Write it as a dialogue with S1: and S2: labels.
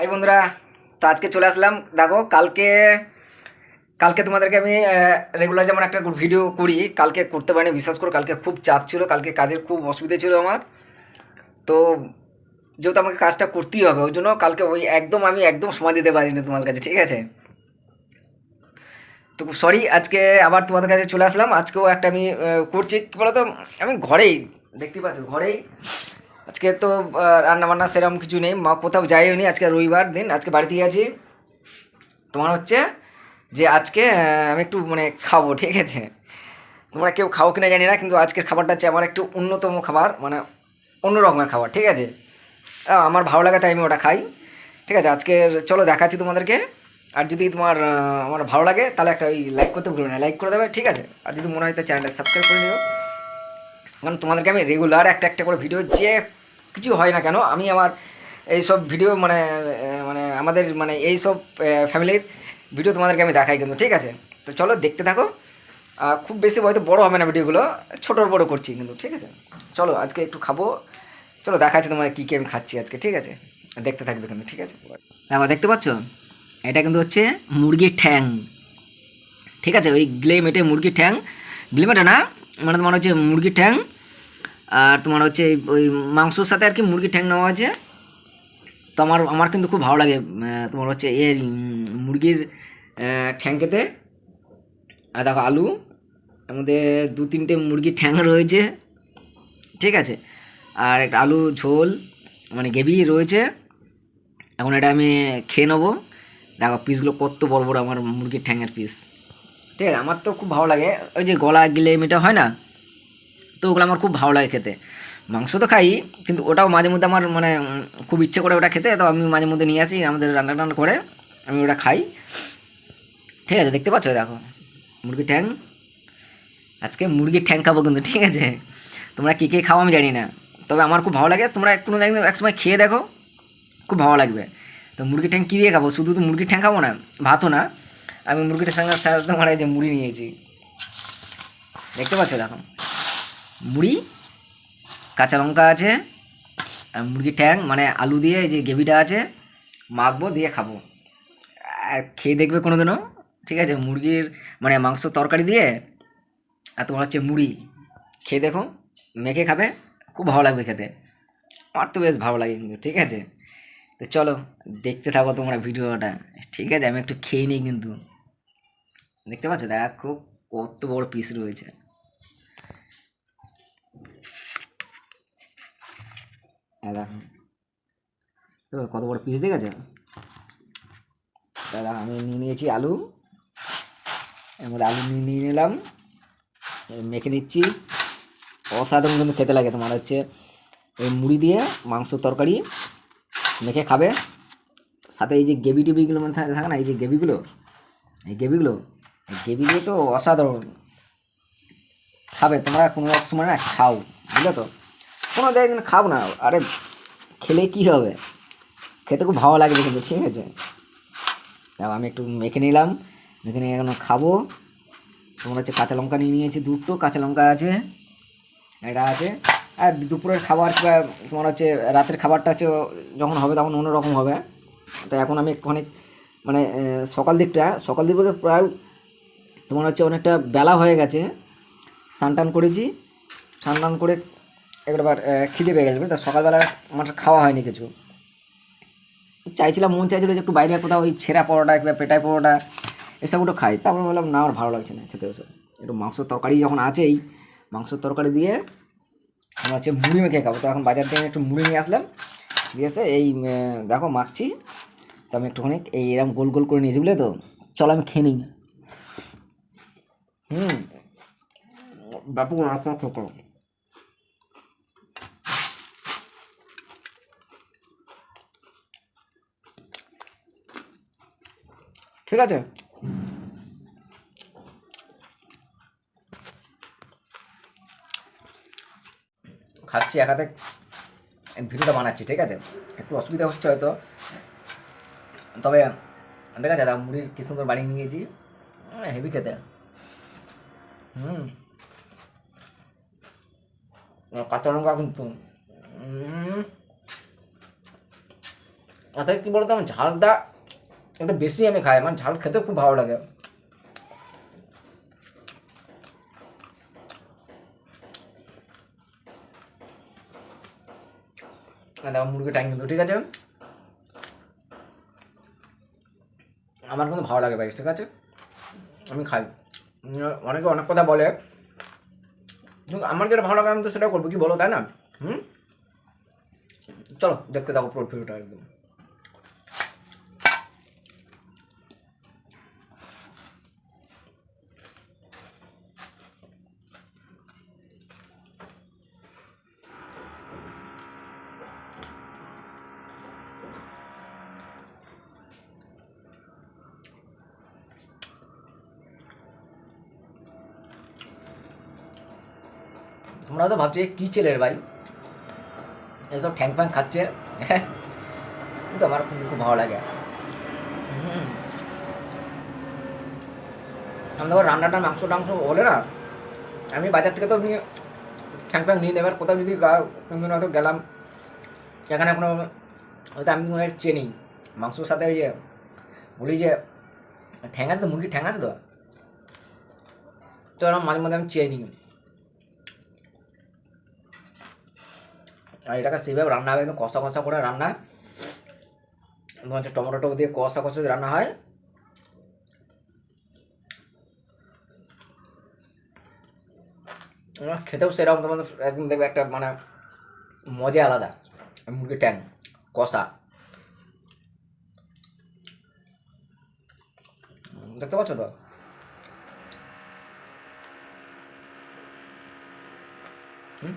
S1: High বন্ধুরা, তো আজকে চলে আসলাম। দেখো, কালকে কালকে তোমাদেরকে আমি রেগুলার যেমন একটা ভিডিও করি, কালকে করতে পারিনি, বিশ্বাস করো, কালকে খুব চাপ ছিল, কালকে কাজের খুব অসুবিধা ছিল আমার। তো যেহেতু আমাকে কাজটা করতেই হবে, ওই জন্য কালকে ওই একদম আমি একদম সময় দিতে পারিনি তোমার কাছে, ঠিক আছে? তো সরি আজকে আবার তোমাদের কাছে চলে আসলাম। আজকেও একটা আমি করছি, কী বলতো, আমি ঘরেই, দেখতে পাচ্ছ, ঘরেই। আজকে তো রান্না বান্না সেরকম কিছু নেই, মা কোথাও যাইও নি আজকে রবিবার দিন, আজকে বাড়িতেই আছি তোমার হচ্ছে যে আজকে আমি একটু মানে খাব, ঠিক আছে? তোমরা কেউ খাও কিনা জানি না, কিন্তু আজকের খাবারটা হচ্ছে আমার একটু অন্যতম খাবার মানে অন্য রকমের খাবার, ঠিক আছে? আমার ভালো লাগে তাই আমি ওটা খাই, ঠিক আছে? আজকে চলো দেখাচ্ছি তোমাদেরকে। আর যদি তোমার আমার ভালো লাগে, তাহলে একটা ওই লাইক করতে ভুলবে না লাইক করে দেবে, ঠিক আছে? আর যদি মনে হয় তো চ্যানেলটা সাবস্ক্রাইব করে দিও। কারণ তোমাদেরকে আমি রেগুলার একটা একটা করে ভিডিও যে কিছু হয় না কেন? আমি আমার এই সব ভিডিও মানে মানে আমাদের মানে এই সব ফ্যামিলির ভিডিও তোমাদেরকে আমি দেখাই কিন্তু, ঠিক আছে? তো চলো দেখতে থাকো। খুব বেশি হয়তো বড় হবে না ভিডিওগুলো ছোটোর বড় করছি কিন্তু, ঠিক আছে? চলো, আজকে একটু খাব। চলো, দেখাচ্ছি তোমার কী কী আমি খাচ্ছি আজকে, ঠিক আছে? দেখতে থাকবে কিন্তু, ঠিক আছে? দেখো দেখতে পাচ্ছ? এটা কিন্তু হচ্ছে মুরগির ঠ্যাং। ঠিক আছে? ওই গ্লে মেটে মুরগির ঠ্যাং। গ্লে মেটে না? মানে তোমার হচ্ছে মুরগির ঠ্যাং। আর তোমার হচ্ছে ওই মাংসর সাথে আর কি মুরগির ঠ্যাং নেওয়া আছে। তো আমার আমার কিন্তু খুব ভালো লাগে তোমার হচ্ছে এর মুরগির আহ, ঠ্যাং খেতে। আর দেখো আলু মধ্যে দু তিনটে মুরগির ঠ্যাং রয়েছে ঠিক আছে? আর একটা আলু ঝোল মানে গ্রেভি রয়েছে। এখন এটা আমি খেয়ে নেব। দেখো পিসগুলো কত বড় বড় আমার মুরগির ঠ্যাঙের পিস ঠিক আছে? আমার তো খুব ভালো লাগে। ওই যে গলা গিলে মেটা হয় না? তো ওগুলো আমার খুব ভালো লাগে খেতে। মাংস তো খাই, কিন্তু ওটাও মাঝে মধ্যে আমার মানে খুব ইচ্ছে করে ওটা খেতে, তো আমি মাঝে মধ্যে নিয়ে আসি, আমাদের রান্না টান্না করে আমি ওটা খাই। ঠিক আছে, দেখতে পাচ্ছ? দেখো, মুরগির ঠ্যাং। আজকে মুরগির ঠ্যাং খাব কিন্তু, ঠিক আছে? তোমরা কী কে খাও আমি জানি না। তবে আমার খুব ভালো লাগে, তোমরা একদিন এক সময় খেয়ে দেখো, খুব ভালো লাগবে। তো মুরগির ঠ্যাং কী দিয়ে খাব? শুধু তো মুরগির ঠ্যাং খাব না, ভাতও না, আমি মুরগিটার সঙ্গে সাথে এই যে মুড়ি নিয়েছি। দেখতে পাচ্ছ? দেখো। মুড়ি, কাঁচা লঙ্কা আছে মুরগির ঠ্যাং মানে আলু দিয়ে যে গ্রেভিটা আছে, মাখবো, দিয়ে খাব। খেয়ে দেখবে কোনো দিনও ঠিক আছে? মুরগির মানে মাংস তরকারি দিয়ে, আর তোমার হচ্ছে মুড়ি। খেয়ে দেখো, মেখে খাবে, খুব ভালো লাগবে খেতে। আমার তো বেশ ভালো লাগে কিন্তু, ঠিক আছে? তো চলো, দেখতে থাকো তোমরা ভিডিওটা, ঠিক আছে? আমি একটু খেয়ে নিই কিন্তু। দেখতে পাচ্ছ? দেখো, কত বড় পিস রয়েছে। দেখো কত বড় পিস দেখেছে? দাদা, আমি নিয়ে নিয়েছি আলু। এর মধ্যে আলু নিয়ে নিয়ে নিলাম। মেখে নিচ্ছি। অসাধারণ কিন্তু খেতে লাগে তোমার, হচ্ছে এই মুড়ি দিয়ে মাংস তরকারি মেখে খাবে। সাথে এই যে গ্রেভি টেবিগুলো মানে থাকে না, এই যে গ্রেভিগুলো, এই গ্রেভিগুলো এই গ্রেভিগুলো তো অসাধারণ। খাবে, তোমরা কোনো এক সময় না, খাও, বুঝলে তো? কোনো দিন খাও না। আরে, খেলে কি হবে? খেতে খুব ভালো লাগবে কিন্তু, ঠিক আছে? দেখো, আমি একটু মেখে নিলাম। মেখে নিয়ে এখন খাব। তোমার হচ্ছে কাঁচা লঙ্কা নিয়ে নিয়েছি, দুটো কাঁচা লঙ্কা আছে। এটা আছে। আর দুপুরের খাবার বা তোমার হচ্ছে রাতের খাবারটা হচ্ছে যখন হবে তখন অন্যরকম হবে। তো এখন আমি একটুখানি মানে সকাল দিকটা, সকাল দিক বলতে প্রায় তোমার হচ্ছে অনেকটা বেলা হয়ে গেছে। স্নান টান করেছি। স্নান টান করে একবার খিদে পেয়ে গেছে তো সকালবেলা আমার খাওয়া হয়নি কিছু। চাইছিলাম, মন চাইছিল যে একটু বাইরে কোথাও ওই ছেঁড়া পরোটা কিংবা পেটাই পরোটা, এসব খাই। তারপর বললাম না, আমার ভালো লাগছে না খেতে ওসব। একটু মাংসর তরকারি যখন আছেই, মাংসর তরকারি দিয়ে আমরা হচ্ছে মুড়ি মেখে খাব। তো এখন বাজার থেকে একটু মুড়ি নিয়ে আসলাম। দিয়ে এসে এই দেখো মাখছি। তো আমি একটুখানি এই এরকম গোল গোল করে নিয়েছি বুঝলে তো। চলো আমি খেয়ে নিই। হুম। বাপু আপনার খেতে ঠিক আছে? খাচ্ছি এক হাতে। ভিডিওটা বানাচ্ছি, ঠিক আছে? একটু অসুবিধা হচ্ছে হয়তো। তবে, ঠিক আছে, দাদা, মুড়ির কি সুন্দর বানিয়ে নিয়েছি। হেভি খেতে। হুম। কাঁচা লঙ্কা কিন্তু। অর্থাৎ কী বলতো, ঝালটা একটু বেশি আমি খাই আমার ঝাল খেতে খুব ভালো লাগে। মুরগি টাইম কিন্তু ঠিক আছে? আমার কিন্তু ভালো লাগে ভাই ঠিক আছে? আমি খাই। অনেকে অনেক কথা বলে। কিন্তু আমার যেটা ভালো লাগে আমি তো সেটা করব, কি বলো, তাই না? হুম? চলো, দেখতে থাকো পুরো একদম। তোমরা তো ভাবছ কী ছেলের ভাই? এসব ঠ্যাং ফ্যাং খাচ্ছে। হ্যাঁ কিন্তু আমার খুব ভালো লাগে। হুম। আমি দেখো রান্নাটা মাংস টাংস হলে না। আমি বাজার থেকে তো নিয়ে ঠ্যাং ফ্যাং নিয়ে নেবার কোথাও যদি হয়তো গেলাম। সেখানে কোনো হয়তো আমি হয় চেনি। মাংসর সাথে ওই যে বলি যে ঠ্যাং আছে তো, মুরগির ঠ্যাং আছে তো? তো মাঝে মাঝে আমি চেয়ে নিই। আর এটাকে সেভাবে রান্না হবে, একদম কষা কষা করে রান্না। হচ্ছে টমেটো দিয়ে কষা কষা রান্না হয়। খেতেও সেরকম তোমাদের একদম দেখবে একটা মানে মজা আলাদা। মুরগির ট্যাং, কষা। দেখতে পাচ্ছ তো? হুম?